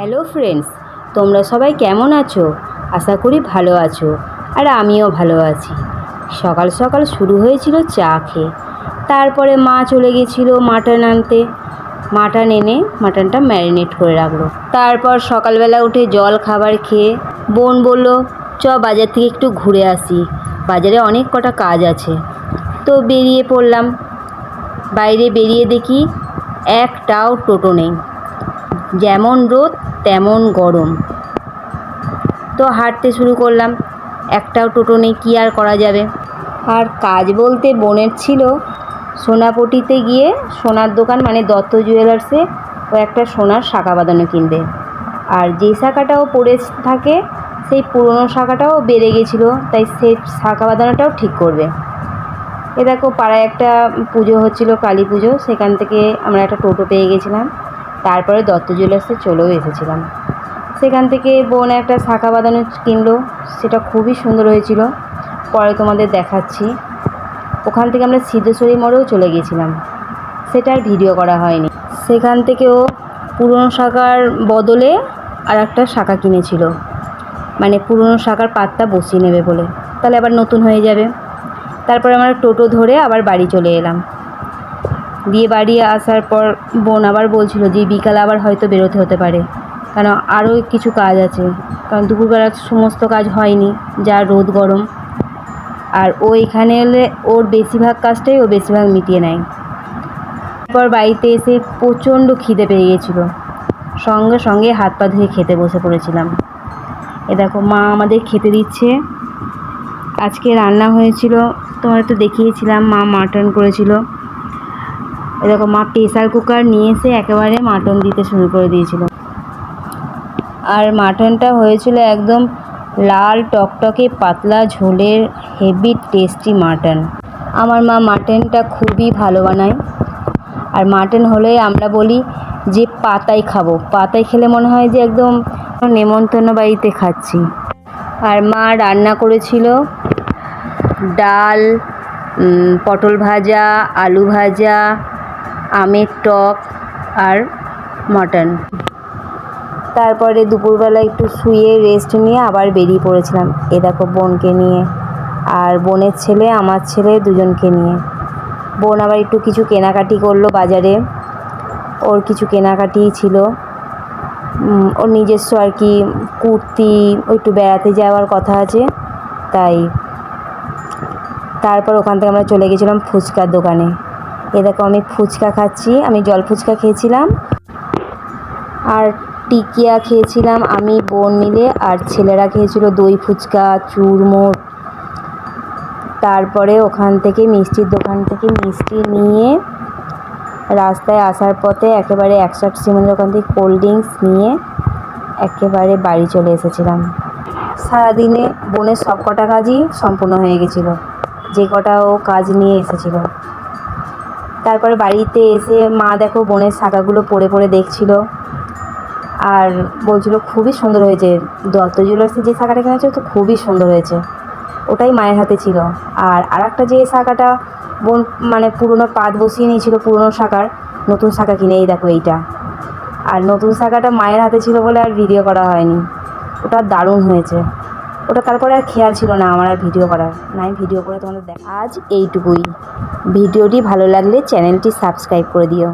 Hello friends, তোমরা সবাই কেমন আছো? আশা করি ভালো আছো, আর আমিও ভালো আছি। সকাল সকাল শুরু হয়েছিল চা খেয়ে। তারপরে মা চলে গেছিল মাটন আনতে। মাটন এনে মাটনটা ম্যারিনেট করে রাখল। তারপর সকালবেলা উঠে জল খাবার খেয়ে বোন বলল, চ বাজার থেকে একটু ঘুরে আসি। বাজারে অনেক কটা কাজ আছে। তো বেরিয়ে পড়লাম। বাইরে বেরিয়ে দেখি একটাও টোটো নেই। যেমন রোদ, তেমন গরম। তো হাঁটতে শুরু করলাম। একটাও টোটো নেই, কী আর করা যাবে? আর কাজ বলতে বোনের ছিল। সোনাপটিতে গিয়ে সোনার দোকান মানে দত্ত জুয়েলার্সে ও একটা সোনার শাখা বাঁধানো কিনবে। আর যে শাখাটাও পড়ে থাকে, সেই পুরনো শাখাটাও বেড়ে গেছিল। তাই সেই শাখা বাঁধানোটাও ঠিক করবে। এ দেখো, পাড়ায় একটা পুজো হচ্ছিল, কালী পুজো। সেখান থেকে আমরা একটা টোটো পেয়ে গেছিলাম। তারপরে দত্ত জুয়েলার্সে চলেও এসেছিলাম। সেখান থেকে বোন একটা শাখা বাঁধানো কিনলো, সেটা খুবই সুন্দর হয়েছিল। পরে তোমাদের দেখাচ্ছি। ওখান থেকে আমরা সিদ্ধেশ্বরী মোড়েও চলে গিয়েছিলাম। সেটা আর ভিডিও করা হয়নি। সেখান থেকেও পুরনো শাখার বদলে আর একটা শাখা কিনেছিল। মানে পুরনো শাখার পাতটা বসিয়ে নেবে বলে। তাহলে আবার নতুন হয়ে যাবে। তারপরে আমরা টোটো ধরে আবার বাড়ি চলে এলাম। দিয়ে বাড়ি আসার পর বোন আবার বলছিল যে, বিকালে আবার হয়তো বেরোতে হতে পারে। কারণ আরও কিছু কাজ আছে। কারণ দুপুরবেলা সমস্ত কাজ হয়নি, যা রোদ গরম। আর ও এখানে এলে ওর বেশিরভাগ কাজটাই ও বেশিরভাগ মিটিয়ে নেয়। তারপর বাড়িতে এসে প্রচণ্ড খিদে পেয়ে গেছিল। সঙ্গে সঙ্গে হাত পা ধুয়ে খেতে বসে পড়েছিলাম। এ দেখো, মা আমাদের খেতে দিচ্ছে। আজকে রান্না হয়েছিল, তোমার তো দেখিয়েছিলাম, মা মাটন করেছিল। এরকম মা প্রেসার কুকার নিয়ে এসে একেবারে মাটন দিতে শুরু করে দিয়েছিল। আর মাটনটা হয়েছিল একদম লাল, টকটকে, পাতলা ঝোলের হেভি টেস্টি মাটন। আমার মা মাটনটা খুবই ভালো বানায়। আর মাটন হলে আমরা বলি যে পাতায় খাব। পাতায় খেলে মনে হয় যে একদম নেমন্তন্ন বাড়িতে খাচ্ছি। আর মা রান্না করেছিল ডাল পটল ভাজা, আলু ভাজা আমের টক আর মটন। তারপরে দুপুরবেলা একটু শুয়ে রেস্ট নিয়ে আবার বেরিয়ে পড়েছিলাম। এ দেখো বোনকে নিয়ে আর বোনের ছেলে, আমার ছেলে দুজনকে নিয়ে। বোন আবার একটু কিছু কেনাকাটি করল বাজারে। ওর কিছু কেনাকাটি ছিল। ওর নিজস্ব আর কি কুর্তি একটু বেড়াতে যাওয়ার কথা আছে, তাই। তারপর ওখান থেকে আমরা চলে গেছিলাম ফুচকার দোকানে। এ দেখো আমি ফুচকা খাচ্ছি। আমি জল ফুচকা খেয়েছিলাম। আর টিকিয়া খেয়েছিলাম আমি, বোন মিলে, আর ছেলেরা খেয়েছিল দই ফুচকা, চুরমুর। তারপরে ওখান থেকে মিষ্টির দোকান থেকে মিষ্টি নিয়ে রাস্তায় আসার পথে একেবারে একশো আট সিমেন্টের ওখান থেকে কোল্ড ড্রিঙ্কস নিয়ে একেবারে বাড়ি চলে এসেছিলাম। সারাদিনে বোনের সব কটা কাজই সম্পূর্ণ হয়ে গেছিল। যে কটা ও কাজ নিয়ে এসেছিল। তারপরে বাড়িতে এসে মা দেখো বোনের শাখাগুলো পড়ে পড়ে দেখছিল। আর বলছিল, খুবই সুন্দর হয়েছে। দত্ত জুয়েলার্সের যে শাখাটা কিনেছে তো খুবই সুন্দর হয়েছে। ওটাই মায়ের হাতে ছিল। আর আরেকটা যে শাখাটা বোন মানে পুরনো পাত বসিয়ে নিয়েছিল, পুরনো শাখার, নতুন শাখা কিনে, এই দেখো এইটা। আর নতুন শাখাটা মায়ের হাতে ছিল বলে আর ভিডিও করা হয়নি। ওটা দারুণ হয়েছে। ওটা তারপরে আর খেয়াল ছিল না আমার আর ভিডিও করার। না, আমি ভিডিও করে তোমাদের দেখ আজ এইটুকুই। ভিডিওটি ভালো লাগলে চ্যানেলটি সাবস্ক্রাইব করে দিও।